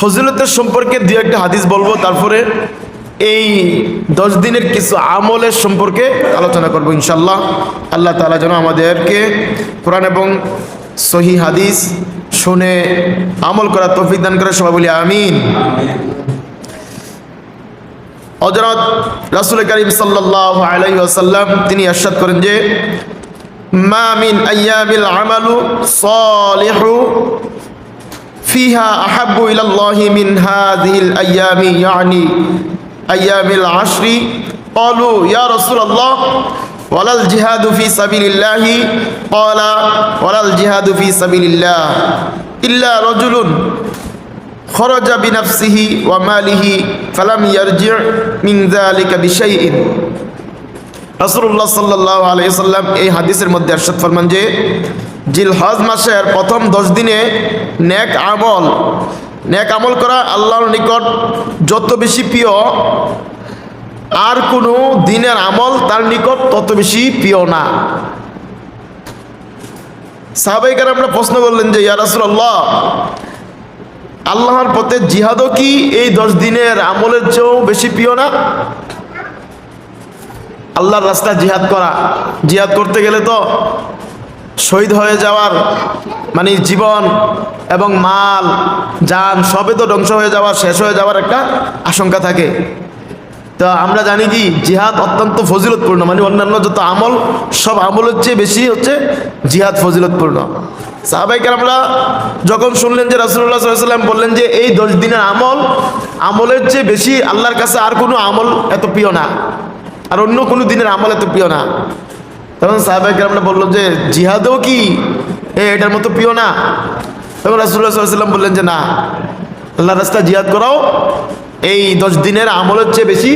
ফজিলতের সম্পর্কে দু একটা হাদিস বলব, তারপরে এই দশ দিনের কিছু আমলের সম্পর্কে আলোচনা করব ইনশাল্লাহ আল্লাহ তালা যেন আমাদেরকে কোরআন এবং সহি হাদিস শুনে আমল করা তৌফিক দান করে, সবাই বলি আমিন। হজরত রাসুল করিম সাল্লাহ তিনি আশ্বাদ করেন যে, মা মিন আমালু সালিহু ফিহা আহাব্বু ইলাল্লাহি মিন হাযিহিল আইয়ামি ইয়ানি আইয়ামিল আশরি قالوا يا رسول الله ولا الجهاد في سبيل الله قال ولا الجهاد في سبيل الله إلا رجل خرج بنفسه وماله فلم يرجع من ذلك بشيء রাসূলুল্লাহ সাল্লাল্লাহু আলাইহি আলাইসাল্লাম এই হাদিসের মধ্যে ارشاد ফরমান যে, জিলহজ মাসের প্রথম দশ দিনে নেক আমল নেক আমল করা আল্লাহর নিকট যত বেশি প্রিয়, আর কোনো দিনের আমল তার নিকট তত বেশি প্রিয় না। সাহাবাই আমরা প্রশ্ন করলেন যে ইয়ারাসুল্লাহ আল্লাহর পথে জিহাদও কি এই দশ দিনের আমলের চেয়েও বেশি প্রিয় না? আল্লাহর রাস্তায় জিহাদ করা। জিহাদ করতে গেলে তো শহীদ হয়ে যাওয়ার মানে জীবন এবং মাল, যান সবে তো ধ্বংস হয়ে যাওয়ার, শেষ হয়ে যাওয়ার একটা আশঙ্কা থাকে। তো আমরা জানি কি, জিহাদ অত্যন্ত ফজিলতপূর্ণ মানে অন্যান্য যত আমল, সব আমলের চেয়ে বেশি হচ্ছে জিহাদ ফজিলতপূর্ণ। সাহাবাইকার আমরা যখন শুনলেন যে রাসুল্লাহ সাল্লাম বললেন যে এই দশ দিনের আমল, আমলের চেয়ে বেশি আল্লাহর কাছে আর কোনো আমল এত প্রিয় না। আর অন্য কোনো দিনের আমল এত প্রিয় না। তখন সাহাবাইকার আমরা বলল যে, জিহাদও কি? এ, এটার মতো প্রিয় না। তখন রাসুল্লাহ সাল্লাম বললেন যে, না। আল্লাহ রাস্তা জিহাদ করাও এই দশ দিনের আমলের চেয়ে বেশি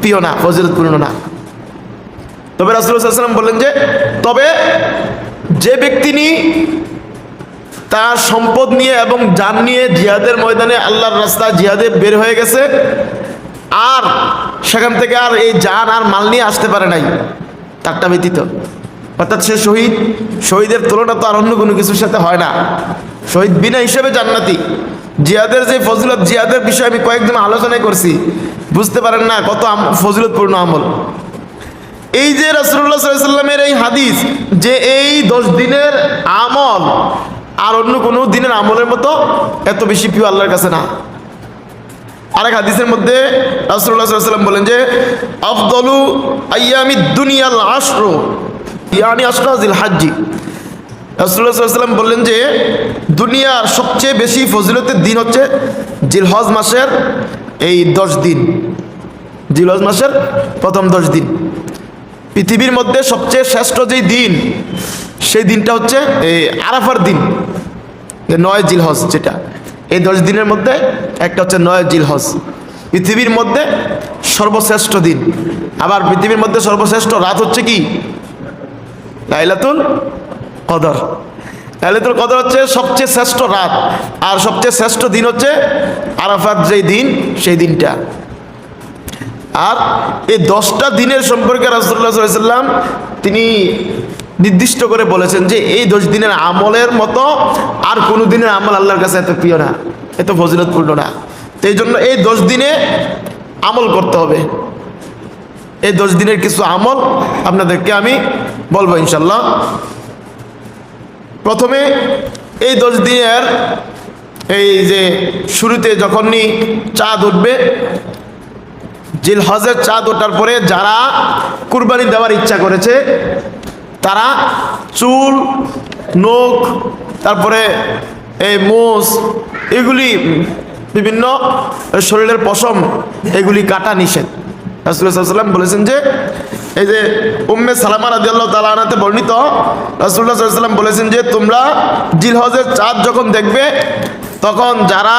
প্রিয় না, ফজিলতপূর্ণ না। তবে রাসুল্লাহাম বললেন যে, তবে যে ব্যক্তি তার সম্পদ নিয়ে এবং যান নিয়ে জিহাদের ময়দানে আল্লাহর রাস্তা জিহাদে বের হয়ে গেছে, আর সেখান থেকে আর এই যান আর মাল নিয়ে আসতে পারে নাই, তারটা ব্যতীত। অর্থাৎ সে শহীদ, শহীদের তুলনা তো আর অন্য কোনো কিছুর সাথে হয় না। শহীদ বিনা হিসেবে জান্নাতি। জিয়াদের যে ফজিলত জিয়াদের বিষয়ে আমি কয়েকদিন আলোচনাই করছি। বুঝতে পারেন না কত ফজিলতপূর্ণ আমল। এই যে রাসুল্লাহ সাল্লামের এই হাদিস, যে এই দশ দিনের আমল, আর অন্য কোনো দিনের আমলের মতো এত বেশি প্রিয় আল্লাহর কাছে না। আরেক হাদিসের মধ্যে রাসুল্লাহ সাল্লাম বলেন যে, আফদলু আয়ামি দুনিয়াল আশ্র, ইয়ানি আশরাজিল হাজ্জি। রাসুল্লাহ সাল্লাম বললেন যে, দুনিয়ার সবচেয়ে বেশি ফজিলতের দিন হচ্ছে জিলহজ মাসের এই দশ দিন। জিলহজ মাসের প্রথম দশ দিন। পৃথিবীর মধ্যে সবচেয়ে শ্রেষ্ঠ যেই দিন, সেই দিনটা হচ্ছে এই আরাফার দিন নয় জিলহজ যেটা। এই দশ দিনের মধ্যে একটা হচ্ছে নয় জিলহজ। পৃথিবীর মধ্যে সর্বশ্রেষ্ঠ দিন। আবার পৃথিবীর মধ্যে সর্বশ্রেষ্ঠ রাত হচ্ছে কি? লাইলাতুল কদর। লাইলাতুল কদর হচ্ছে সবচেয়ে শ্রেষ্ঠ রাত। আর সবচেয়ে শ্রেষ্ঠ দিন হচ্ছে আরাফাত যেই দিন, সেই দিনটা। আর এই দশটা দিনের সম্পর্কে রাসুল্লাহ সাল্লাম তিনি নির্দিষ্ট করে বলেছেন যে এই দশ দিনের আমলের মতো আর কোনো দিনের আমল আল্লাহর কাছে এত প্রিয় না, এত ফজিলতপূর্ণ না। তো এই জন্য এই দশ দিনে আমল করতে হবে। এই দশ দিনের কিছু আমল আপনাদেরকে আমি বলব ইনশাল্লাহ প্রথমে এই দশ দিনের এই যে শুরুতে যখনই চাঁদ উঠবে জিল হজের চাঁদ ওঠার পরে যারা কুরবানি দেওয়ার ইচ্ছা করেছে তারা চুল, নখ, তারপরে এই মোষ এগুলি বিভিন্ন শরীরের পশম, এগুলি কাটা নিষেধ। রাসুল্লাহাম বলেছেন যে, এই যে উম্মে সালামা রাজি আল্লাহ তালাতে বর্ণিত রাসুল্লাহ সাল্লাম বলেছেন যে, তোমরা জিলহজের চাঁদ যখন দেখবে, তখন যারা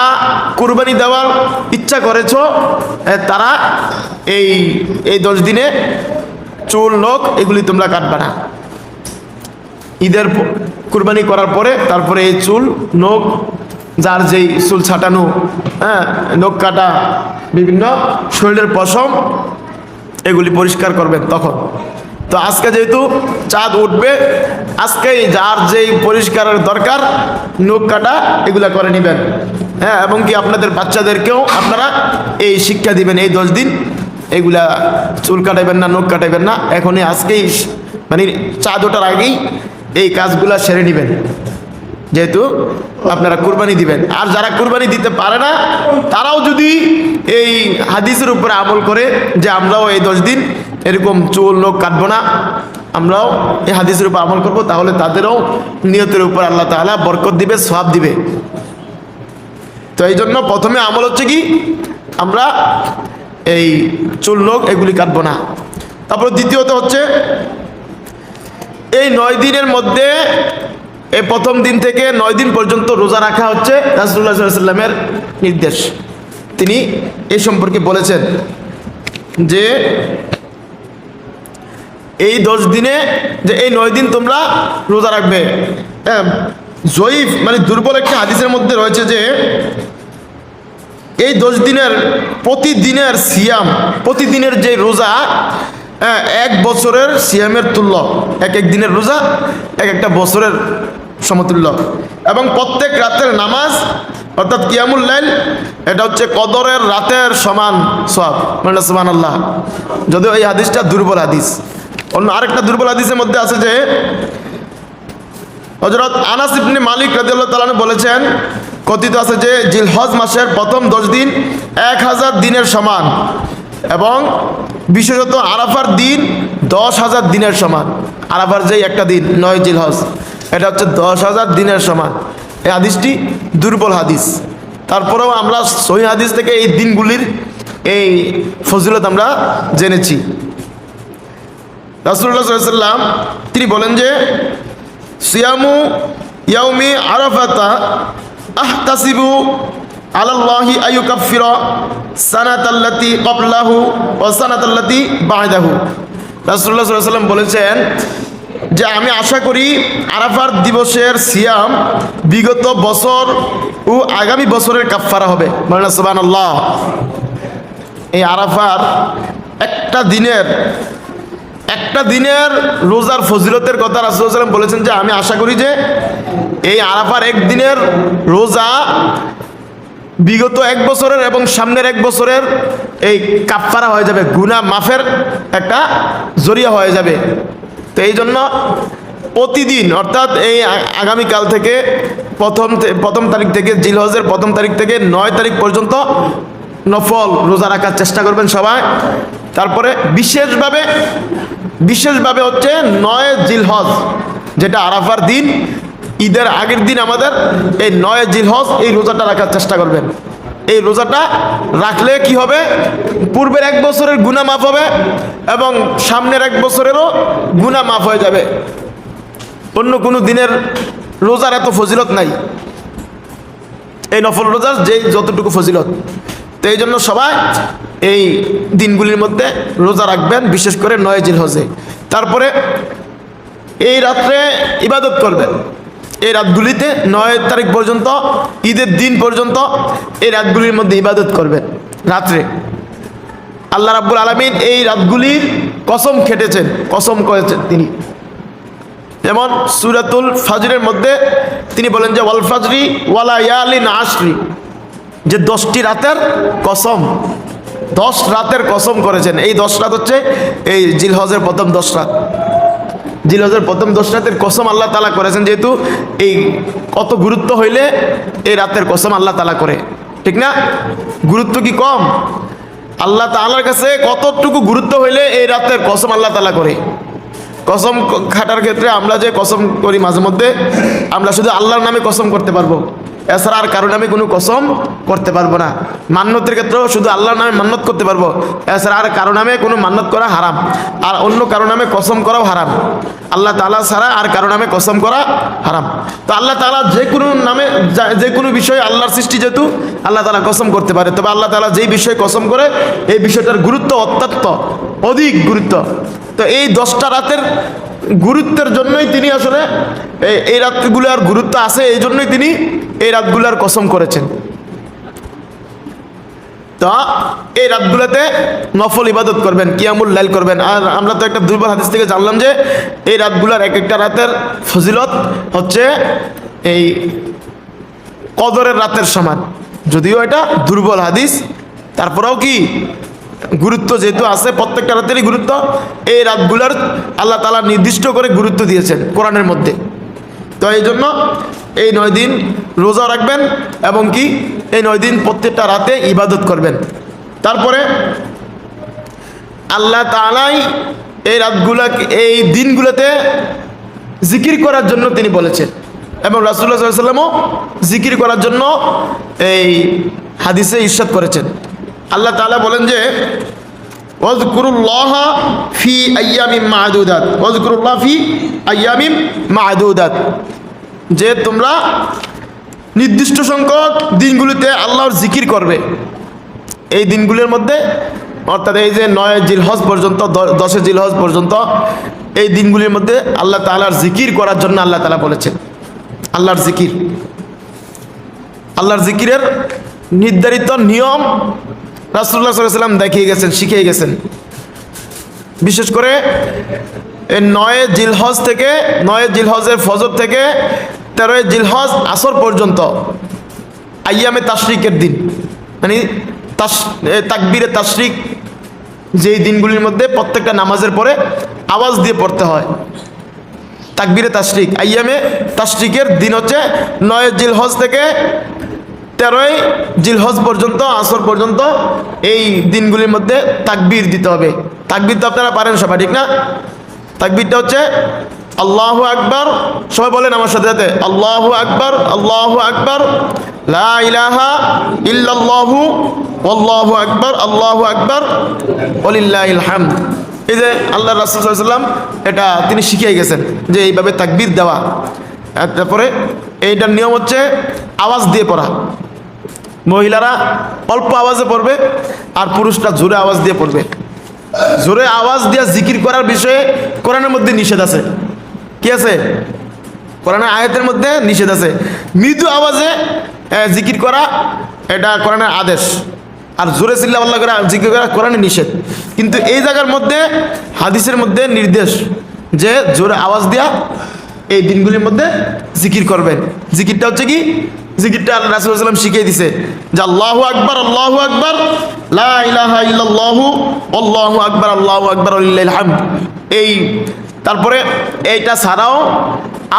কুরবানি দেওয়ার ইচ্ছা করেছ তারা এই এই দশ দিনে চুল, নখ, এগুলি তোমরা কাটবে না। ঈদের কুরবানি করার পরে তারপরে এই চুল, নখ, যার যেই চুল ছাটানো হ্যাঁ নখ কাটা, বিভিন্ন শরীরের পশম, এগুলি পরিষ্কার করবেন তখন। তো আজকে যেহেতু চাঁদ উঠবে, আজকেই যার যেই পরিষ্কারের দরকার, নখ কাটা, এগুলা করে নেবেন। হ্যাঁ এবং কি আপনাদের বাচ্চাদেরকেও আপনারা এই শিক্ষা দিবেন, এই দশ দিন, এগুলা চুল কাটাইবেন না, নখ কাটাইবেন না। এখনই আজকেই মানে চাঁদ ওঠার আগেই এই কাজগুলা সেরে নেবেন। যেহেতু আপনারা কুরবানি দিবেন। আর যারা কুরবানি দিতে পারে না, তারাও যদি এই হাদিসের উপরে আমল করে যে আমরাও এই দশ দিন এরকম চুল লোক কাটবো না, আমরাও এই হাদিসের উপর আমল করব, তাহলে তাদেরও নিয়তের উপর আল্লাহ তাআলা বরকত দিবে সব দিবে। তো এই জন্য প্রথমে আমল হচ্ছে কি, আমরা এই চুল লোক এগুলি কাটবো না। তারপর দ্বিতীয়ত হচ্ছে এই নয় দিনের মধ্যে, এই প্রথম দিন থেকে নয় দিন পর্যন্ত রোজা রাখা হচ্ছে রাসুল্লাহ সাল্লামের নির্দেশ। তিনি এই সম্পর্কে বলেছেন যে, এই দশ দিনে, যে এই নয় দিন তোমরা রোজা রাখবে। জয়ীফ মানে দুর্বল একটা হাদিসের মধ্যে রয়েছে যে, এই দশ দিনের প্রতিদিনের সিয়াম, প্রতিদিনের যে রোজা হ্যাঁ, এক বছরের সিয়ামের তুল্য এক এক দিনের রোজা এক একটা বছরের সমতুল্য। এবং প্রত্যেক রাতের নামাজ অর্থাৎ কিয়ামুল লাইল এটা হচ্ছে কদরের রাতের সমান সব মানে সমান আল্লাহ যদিও এই হাদিসটা দুর্বল হাদিস। অন্য আরেকটা দুর্বল হাদিসের মধ্যে আছে যে হজরত আনাস ইবনে মালিক রাদিয়াল্লাহু তাআলা বলেছেন কথিত আছে যে জিলহজ মাসের প্রথম দশ দিন এক হাজার দিনের সমান। এবং বিশেষত আরাফার দিন দশ হাজার দিনের সমান। আরাফার যেই একটা দিন, নয় জিলহজ, এটা হচ্ছে দশ হাজার দিনের সমান। এই হাদিসটি দুর্বল হাদিস। তারপরেও আমরা সহি হাদিস থেকে এই দিনগুলির এই ফজিলত আমরা জেনেছি। রাসুল্লাহ সাল্লাম তিনি বলেন যে, সিয়ামু ইয়াউমি আরাফাতা আহতাসিবু আলাল্লাহি আইয়ুকাফিরা সানাতাল্লাতি ক্বাবলাহু ওয়া সানাতাল্লাতি সাল্লাল্লাহু আলাইহি ওয়াসাল্লাম বলেছেন যে আমি আশা করি আরাফার দিবসের সিয়াম বিগত বছর ও আগামী বছরের কাফফারা হবে। মানে সুবহানাল্লাহ। এই আরাফার একটা দিনের একটা দিনের রোজার ফজিলতের কথা রাসুলাম বলেছেন যে আমি আশা করি যে এই আরাফার একদিনের রোজা বিগত এক বছরের এবং সামনের এক বছরের এই কাপ্পারা হয়ে যাবে গুনা মাফের একটা জরিয়া হয়ে যাবে। তো এই জন্য প্রতিদিন, অর্থাৎ এই আগামীকাল থেকে প্রথম প্রথম তারিখ থেকে, জিলহজের প্রথম তারিখ থেকে নয় তারিখ পর্যন্ত নফল রোজা রাখার চেষ্টা করবেন সবাই। তারপরে বিশেষভাবে বিশেষভাবে হচ্ছে নয় জিলহজ, যেটা আরাফার দিন ঈদের আগের দিন আমাদের এই নয় জিলহজ এই রোজাটা রাখার চেষ্টা করবেন। এই রোজাটা রাখলে কি হবে? পূর্বের এক বছরের গুণা মাফ হবে এবং সামনের এক বছরেরও গুণা মাফ হয়ে যাবে। অন্য কোনো দিনের রোজার এত ফজিলত নাই। এই নফল রোজার যে যতটুকু ফজিলত। তো এই জন্য সবাই এই দিনগুলির মধ্যে রোজা রাখবেন, বিশেষ করে নয় জিল হজে তারপরে এই রাত্রে ইবাদত করবেন। এই রাতগুলিতে নয় তারিখ পর্যন্ত, ঈদের দিন পর্যন্ত এই রাতগুলির মধ্যে ইবাদত করবেন রাত্রে। আল্লাহ রাব্বুল আলমিন এই রাতগুলির কসম খেটেছেন, কসম করেছেন তিনি। যেমন সুরাতুল ফাজরের মধ্যে তিনি বলেন যে, ওয়াল ফাজরি ওয়ালা ইয়ালিন আশরি। যে দশটি রাতের কসম, দশ রাতের কসম করেছেন। এই দশ রাত হচ্ছে এই জিলহজের প্রথম দশ রাত। জিলহজের প্রথম দশ রাতের কসম আল্লাহ তালা করেছেন যেহেতু এই কত গুরুত্ব হইলে এই রাতের কসম আল্লাহ তালা করে। ঠিক না? গুরুত্ব কি কম? আল্লাহ তালার কাছে কতটুকু গুরুত্ব হইলে এই রাতের কসম আল্লাহ তালা করে। কসম খাটার ক্ষেত্রে আমরা যে কসম করি মাঝে মধ্যে, আমরা শুধু আল্লাহর নামে কসম করতে পারব। এছাড়া আর কারও নামে কোনো কসম করতে পারব না। মান্যতের ক্ষেত্রেও শুধু আল্লাহর নামে মান্যত করতে পারব। এছাড়া আর কারও নামে কোনো মান্যত করা হারাম। আর অন্য কারও নামে কসম করাও হারাম। আল্লাহ তালা ছাড়া আর কারও নামে কসম করা হারাম। তো আল্লাহ তালা যে কোনো নামে যে কোনো বিষয়ে আল্লাহর সৃষ্টি যেহেতু আল্লাহ তালা কসম করতে পারে। তবে আল্লাহ তালা যেই বিষয়ে কসম করে, এই বিষয়টার গুরুত্ব অত্যন্ত অধিক গুরুত্ব। তো এই দশটা রাতের গুরুত্বের জন্যই তিনি আসলে এই রাতগুলোর গুরুত্ব আছে, এই জন্যই তিনি এই রাতগুলোর কসম করেছেন। তো এই রাতগুলোতে নফল ইবাদত করবেন, কিয়ামুল লাইল করবেন। আর আমরা তো একটা দুর্বল হাদিস থেকে জানলাম যে এই রাতগুলোর এক একটা রাতের ফজিলত হচ্ছে এই কদরের রাতের সমান। যদিও এটা দুর্বল হাদিস, তারপরেও কি গুরুত্ব যেহেতু আছে, প্রত্যেকটা রাতেরই গুরুত্ব। এই রাতগুলোর আল্লাহ তালা নির্দিষ্ট করে গুরুত্ব দিয়েছেন কোরআনের মধ্যে। তো এই জন্য এই নয় দিন রোজা রাখবেন এবং কি এই নয় দিন প্রত্যেকটা রাতে ইবাদত করবেন। তারপরে আল্লাহ তালাই এই রাতগুলা, এই দিনগুলোতে জিকির করার জন্য তিনি বলেছেন। এবং রাসুল্লাহ সাল্লামও জিকির করার জন্য এই হাদিসে ইরশাদ করেছেন। আল্লাহ তালা বলেন যে ফি ওয়াজকুরুল্লাহ ফি মাহদুদাত যে তোমরা নির্দিষ্ট সংখ্যক দিনগুলিতে আল্লাহর জিকির করবে। এই দিনগুলির মধ্যে, অর্থাৎ এই যে নয় জিলহজ পর্যন্ত দশে জিলহজ পর্যন্ত, এই দিনগুলির মধ্যে আল্লাহ তাআলার জিকির করার জন্য আল্লাহ তাআলা বলেছেন। আল্লাহর জিকির। আল্লাহর জিকিরের নির্ধারিত নিয়ম রাসুল্লাহ সাল্লাম দেখিয়ে গেছেন, শিখিয়ে গেছেন। বিশেষ করে নয় জিলহজ থেকে, নয় জিলহজের ফজর থেকে তেরোয় জিলহজ আসর পর্যন্ত আইয়ামে তাশরিকের দিন। মানে তাস তাকবীরে তাশরিক যেই দিনগুলির মধ্যে প্রত্যেকটা নামাজের পরে আওয়াজ দিয়ে পড়তে হয়। তাকবিরে তাশরিক আইয়ামে তাশরিকের দিন হচ্ছে নয় জিলহজ থেকে তেরোই জিলহজ পর্যন্ত, আসর পর্যন্ত এই দিনগুলির মধ্যে তাকবির দিতে হবে। তাকবীর তো আপনারা পারেন সবাই, ঠিক না? তাকবিরটা হচ্ছে, আল্লাহ আকবার। সবাই বলেন আমার সাথে সাথে আল্লাহ আকবার, আল্লাহু আকবার। লা ইলাহা ইল্লাল্লাহু, আল্লাহু আকবার আল্লাহু আকবার। হামদ। এই যে আল্লাহ রাসূল সাল্লাল্লাহু এটা তিনি শিখিয়ে গেছেন যে এইভাবে তাকবীর দেওয়া। তারপরে এইটার নিয়ম হচ্ছে আওয়াজ দিয়ে পড়া। মহিলারা অল্প আওয়াজে পড়বে আর পুরুষরা জোরে আওয়াজ দিয়ে পড়বে। জোরে আওয়াজ দিয়ে জিকির করার বিষয়ে কোরআনের মধ্যে নিষেধ আছে। কি আছে? কোরআনের আয়াতের মধ্যে নিষেধ আছে। মৃদু আওয়াজে জিকির করা, এটা কোরআনের আদেশ। আর জোরে চিল্লা আল্লাহ করে জিকির করা কোরআনের নিষেধ। কিন্তু এই জায়গার মধ্যে, হাদিসের মধ্যে নির্দেশ যে জোরে আওয়াজ দেওয়া এই দিনগুলির মধ্যে জিকির করবেন। জিকিরটা হচ্ছে কি? জিকিরটা আল্লাহ রাসূলুল্লাহ সাল্লাম শিখিয়ে দিছে যে আল্লাহু আকবার আল্লাহু আকবার লা ইলাহা ইল্লাল্লাহু আল্লাহু আকবার আল্লাহু আকবার ওয়ালিল্লাহিল হামদ এই তারপরে এইটা ছাড়াও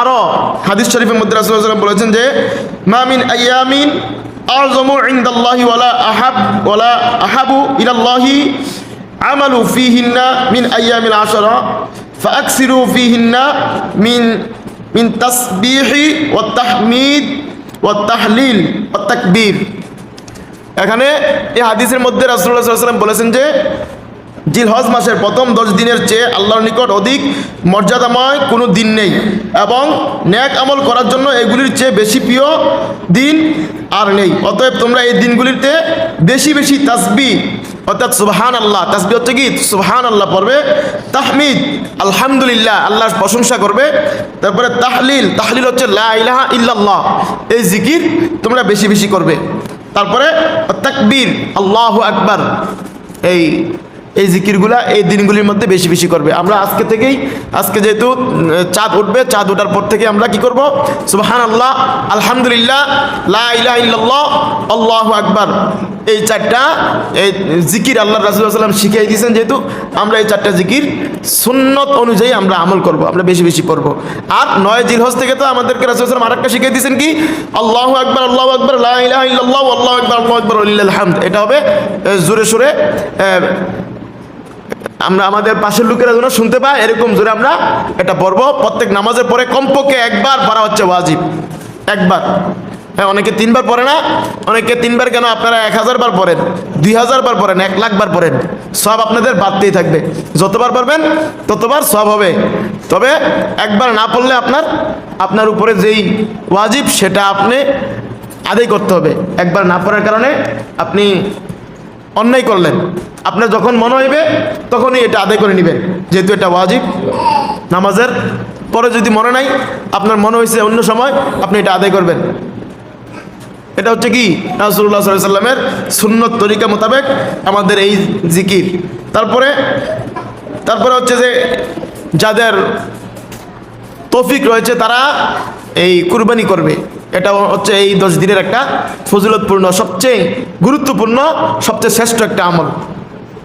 আরো হাদিস শরীফের মধ্যে রাসূলুল্লাহ সাল্লাম বলেছেন যে মা মিন আইয়ামিন আযমু ইনদাল্লাহি ওয়ালা আহাব ওয়ালা আহাবু ইলাল্লাহি আমালু ফিহিন্না মিন আইয়ামিল আশরা فأكثروا فيهن من من تسبيح والتحميد তাহলিল ও এখানে এই হাদিসের মধ্যে রাসুল্লাহ সাল্লাম বলেছেন যে, জিলহজ মাসের প্রথম দশ দিনের চেয়ে আল্লাহর নিকট অধিক মর্যাদাময় কোনো দিন নেই এবং ন্যাক আমল করার জন্য এগুলির চেয়ে বেশি প্রিয় দিন আর নেই। অতএব তোমরা এই দিনগুলিতে বেশি বেশি তাসবি অর্থাৎ সুবহান আল্লাহ তাসবি হচ্ছে কি? সুবহান আল্লাহ পড়বে, তাহমিদ, আলহামদুলিল্লাহ, আল্লাহর প্রশংসা করবে। তারপরে তাহলিল তাহলিল হচ্ছে লা ইলাহা এই জিকির তোমরা বেশি বেশি করবে। তারপরে তাকবীর আল্লাহ আকবার। এই এই জিকিরগুলা এই দিনগুলির মধ্যে বেশি বেশি করবে। আমরা আজকে থেকেই, আজকে যেহেতু চাঁদ উঠবে, চাঁদ ওঠার পর থেকে আমরা কি করব? সুবহান আল্লাহ আলহামদুলিল্লাহ আল্লাহু আকবার। এই চারটা, এই জিকির আল্লাহ রাসূলুল্লাহ সাল্লাম শিখিয়ে দিয়েছেন যেহেতু, আমরা এই চারটা জিকির সুন্নত অনুযায়ী আমরা আমল করব, আমরা বেশি বেশি করব আর নয় জিলহজ থেকে তো আমাদেরকে সাল্লাম আরেকটা শিখিয়ে দিয়েছেন কি? আল্লাহু আকবার, আল্লাহ আকবার ইলাহা ইল্লাল্লাহ, আল্লাহু আকবার আল্লাহু আকবার ওয়ালিল্লাহিল হামদ এটা হবে জোরে সোরে আমরা আমাদের পাশের লোকেরা যেন শুনতে পায়, এরকম জোরে আমরা এটা পড়ব প্রত্যেক নামাজের পরে কমপক্ষে একবার পড়া হচ্ছে ওয়াজিব। একবার। হ্যাঁ অনেকে তিনবার পড়ে না, অনেকে তিনবার কেন আপনারা এক হাজার বার পড়েন, দুই হাজার বার পড়েন, এক লাখ বার পড়েন। সব আপনাদের বাড়তেই থাকবে। যতবার পারবেন, ততবার সব হবে। তবে একবার না পড়লে আপনার আপনার উপরে যেই ওয়াজিব, সেটা আপনি আদায় করতে হবে। একবার না পড়ার কারণে আপনি অন্যায় করলেন। আপনার যখন মনে হইবে, তখনই এটা আদায় করে নেবেন। যেহেতু এটা ওয়াজিব। নামাজের পরে যদি মনে নাই, আপনার মনে হয়েছে অন্য সময়, আপনি এটা আদায় করবেন। এটা হচ্ছে কি? রাসুল্লাহ সাল্লামের সুন্নত তরিকা মোতাবেক আমাদের এই জিকির। তারপরে তারপরে হচ্ছে যে, যাদের তৌফিক রয়েছে, তারা এই কুরবানি করবে। এটা হচ্ছে এই দশ দিনের একটা ফজিলতপূর্ণ, সবচেয়ে গুরুত্বপূর্ণ, সবচেয়ে শ্রেষ্ঠ একটা আমল।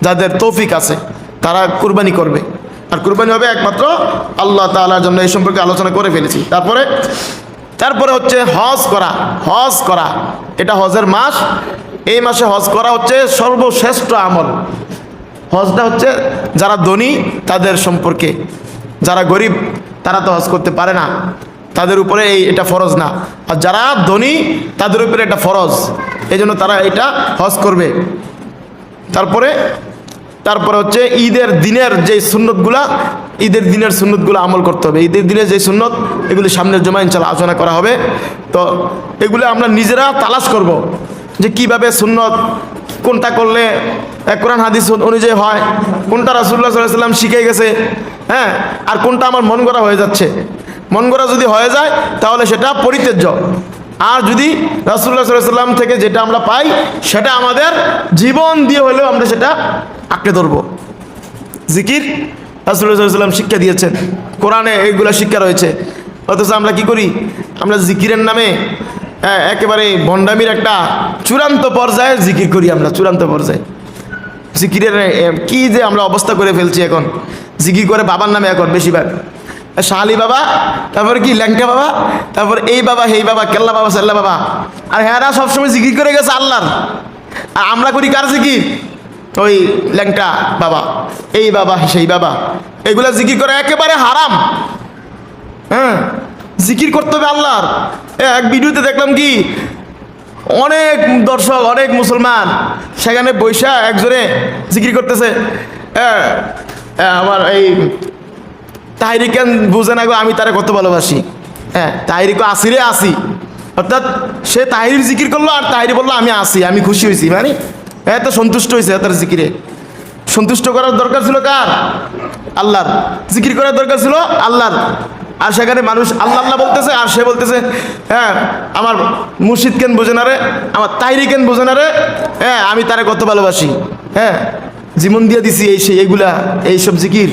যাদের তৌফিক আছে, তারা কুরবানি করবে। আর কুরবানি হবে একমাত্র আল্লাহ তাআলার জন্য, এই সম্পর্কে আলোচনা করে ফেলেছি। তারপরে তারপরে হচ্ছে হজ করা হজ করা। এটা হজের মাস। এই মাসে হজ করা হচ্ছে সর্বশ্রেষ্ঠ আমল। হজটা হচ্ছে যারা ধনী, তাদের সম্পর্কে। যারা গরিব, তারা তো হজ করতে পারে না। তাদের উপরে এই এটা ফরজ না। আর যারা ধনী, তাদের উপরে এটা ফরজ। এই জন্য তারা এটা হজ করবে। তারপরে তারপরে হচ্ছে ঈদের দিনের যে সুন্নতগুলা, ঈদের দিনের সুন্নতগুলো আমল করতে হবে। ঈদের দিনের যে সুন্নত, এগুলি সামনের জমা ইনশাল্লাহ আলোচনা করা হবে। তো এগুলো আমরা নিজেরা তালাশ করব যে কীভাবে সুন্নত, কোনটা করলে কোরআন হাদিস অনুযায়ী হয়, কোনটা রাসুল্লাহ সাল্লাহ সাল্লাম শিখে গেছে হ্যাঁ আর কোনটা আমার মন করা হয়ে যাচ্ছে। মন করা যদি হয়ে যায়, তাহলে সেটা পরিত্যাজ্য। আর যদি রাসুল্লাহ সাল্লাম থেকে যেটা আমরা পাই, সেটা আমাদের জীবন দিয়ে হলেও আমরা সেটা আঁকড়ে ধরবো। জিকির রাসুল্লাহ সাল্লাম শিক্ষা দিয়েছেন। কোরআনে এইগুলা শিক্ষা রয়েছে। অথচ আমরা কি করি? আমরা জিকিরের নামে একেবারে ভণ্ডামির একটা চূড়ান্ত পর্যায়ে জিকির করি আমরা, চূড়ান্ত পর্যায়ে। জিকিরের কি যে আমরা অবস্থা করে ফেলছি এখন। জিকির করে বাবার নামে এখন বেশিরভাগ। শাহালি বাবা, তারপরে কি, ল্যাংটা বাবা, তারপর এই বাবা হেই বাবা, কেল্লা বাবা, সাল্লা বাবা। আর হ্যাঁ সবসময় জিকির করে গেছে আল্লাহর। আর আমরা করি কার জিকির? ওই ল্যাংটা বাবা, এই বাবা, সেই বাবা। এগুলা জিকির করে একেবারে হারাম। হ্যাঁ জিকির করতে হবে আল্লাহর। এক ভিডিওতে দেখলাম কি, অনেক দর্শক, অনেক মুসলমান সেখানে বৈশা একজনে জিকির করতেছে। আমার এই তাহিরি কেন বুঝে না গো, আমি তারা কত ভালোবাসি। হ্যাঁ তাহিরিকে আসিরে আসি। অর্থাৎ সে তাহিরির জিকির করল আর তাহিরি বলল, আমি আসি, আমি খুশি হয়েছি। মানে হ্যাঁ তো সন্তুষ্ট হয়েছে তার জিকিরে। সন্তুষ্ট করার দরকার ছিল কার? আল্লাহর। জিকির করার দরকার ছিল আল্লাহর। আর সেখানে মানুষ আল্লাহ আল্লাহ বলতেছে, আর সে বলতেছে হ্যাঁ আমার মুর্শিদ কেন বোঝে না রে? আমার তাইরি কেন বোঝে না রে? হ্যাঁ আমি তারে কত ভালোবাসি। হ্যাঁ জীবন দিয়ে দিছি এই সেই, এগুলা এইসব জিকির।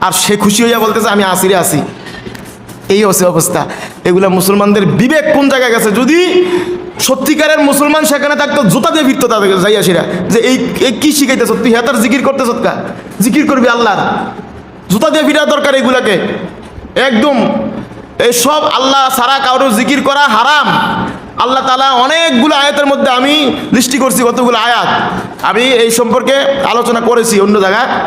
আর সে খুশি হইয়া বলতেছে আমি আসিরে আসি। এই হচ্ছে অবস্থা। এগুলা মুসলমানদের বিবেক কোন জায়গায় গেছে? যদি সত্যিকারের মুসলমান সেখানে থাকতো জুতা দিয়ে ফিরতো তাদের যাইয়াসিরা যে এই কি শিখাইতেছ তুই হেতার জিকির করতে সৎকা জিকির করবি আল্লাহর। জুতা দিয়ে ফিরা দরকার এগুলাকে। একদম এই সব আল্লাহ সারা কারোর জিকির করা হারাম। আল্লাহ তালা অনেকগুলো আয়াতের মধ্যে আমি দৃষ্টি করছি কতগুলো আয়াত। আমি এই সম্পর্কে আলোচনা করেছি অন্য জায়গায়। হ্যাঁ,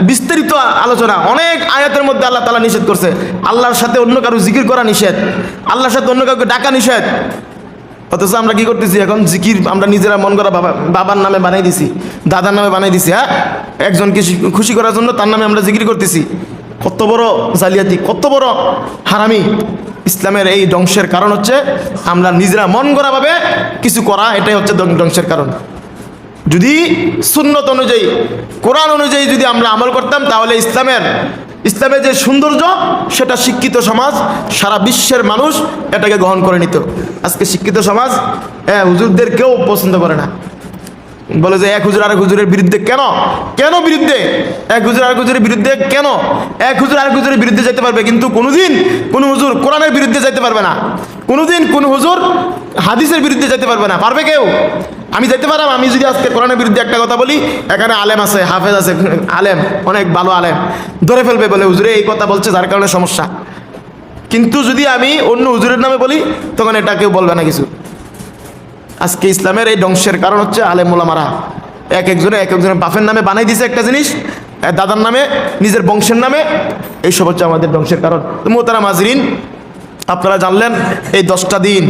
বিস্তারিত আলোচনা। অনেক আয়াতের মধ্যে আল্লাহ তালা নিষেধ করছে। আল্লাহর সাথে অন্য কারও জিকির করা নিষেধ। আল্লাহর সাথে অন্য কাউকে ডাকা নিষেধ। অথচ আমরা কি করতেছি এখন? জিকির আমরা নিজেরা মন করা বাবা বাবার নামে বানাই দিছি। দাদার নামে বানাই দিছি হ্যাঁ? একজনকে খুশি করার জন্য তার নামে আমরা জিকির করতেছি। কত বড় জালিয়াতি, কত বড় হারামি। ইসলামের এই ধ্বংসের কারণ হচ্ছে আমরা নিজেরা মন গড়াভাবে কিছু করা, এটাই হচ্ছে ধ্বংসের কারণ। যদি সুন্নত অনুযায়ী, কোরআন অনুযায়ী যদি আমরা আমল করতাম, তাহলে ইসলামের ইসলামের যে সৌন্দর্য, সেটা শিক্ষিত সমাজ, সারা বিশ্বের মানুষ এটাকে গ্রহণ করে নিত। আজকে শিক্ষিত সমাজ হ্যাঁ হুজুরদের কেউ পছন্দ করে না। বলে যে, এক হুজুর আরেক হুজুরের বিরুদ্ধে কেন? কেন বিরুদ্ধে? এক হুজুর আরেক হুজুরের বিরুদ্ধে কেন? এক হুজুর আরেক হুজুরের বিরুদ্ধে যেতে পারবে, কিন্তু কোনোদিন কোনো হুজুর কোরআনের বিরুদ্ধে যেতে পারবে না। কোনোদিন কোন হুজুর হাদিসের বিরুদ্ধে যেতে পারবে না। পারবে কেউ? আমি যেতে পারলাম, আমি যদি আজকে কোরআনের বিরুদ্ধে একটা কথা বলি, এখানে আলেম আছে, হাফেজ আছে, আলেম, অনেক ভালো আলেম। ধরে ফেলবে বলে, হুজুরে, এই কথা বলছে, যার কারণে সমস্যা। কিন্তু যদি আমি অন্য হুজুরের নামে বলি, তখন এটা কেউ বলবে না কিছু। আজকে ইসলামের এই ধ্বংসের কারণ হচ্ছে আলেম মোলামারা এক একজনে, এক একজনের বাপের নামে বানাই দিছে একটা জিনিস দাদার নামে, নিজের বংশের নামে, এইসব হচ্ছে আমাদের ধ্বংসের কারণ। তো মোতারা মাজরিন আপনারা জানলেন, এই দশটা দিন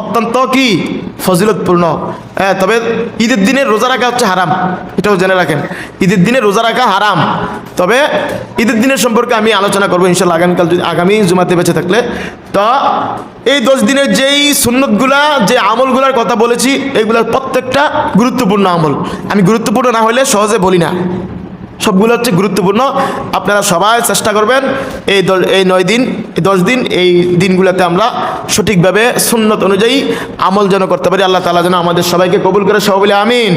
অত্যন্ত কি ফজিলতপূর্ণ। হ্যাঁ তবে ঈদের দিনে রোজা রাখা হচ্ছে হারাম, এটাও জেনে রাখেন। ঈদের দিনে রোজা রাখা হারাম, তবে ঈদের দিনের সম্পর্কে আমি আলোচনা করব ইনশাল্লাহ আগামীকাল যদি আগামী জুমাতে বেঁচে থাকলে। তো এই দশ দিনের যেই সুন্নতগুলা, যে আমলগুলার কথা বলেছি এইগুলার প্রত্যেকটা গুরুত্বপূর্ণ আমল। আমি গুরুত্বপূর্ণ না হলে সহজে বলি না। সবগুলো হচ্ছে গুরুত্বপূর্ণ। আপনারা সবাই চেষ্টা করবেন এই দল এই নয় দিন, এই দশ দিন, এই দিনগুলোতে আমরা সঠিকভাবে সুন্নত অনুযায়ী আমল যেন করতে পারি। আল্লাহ তালা যেন আমাদের সবাইকে কবুল করে। সবাই বলে আমিন।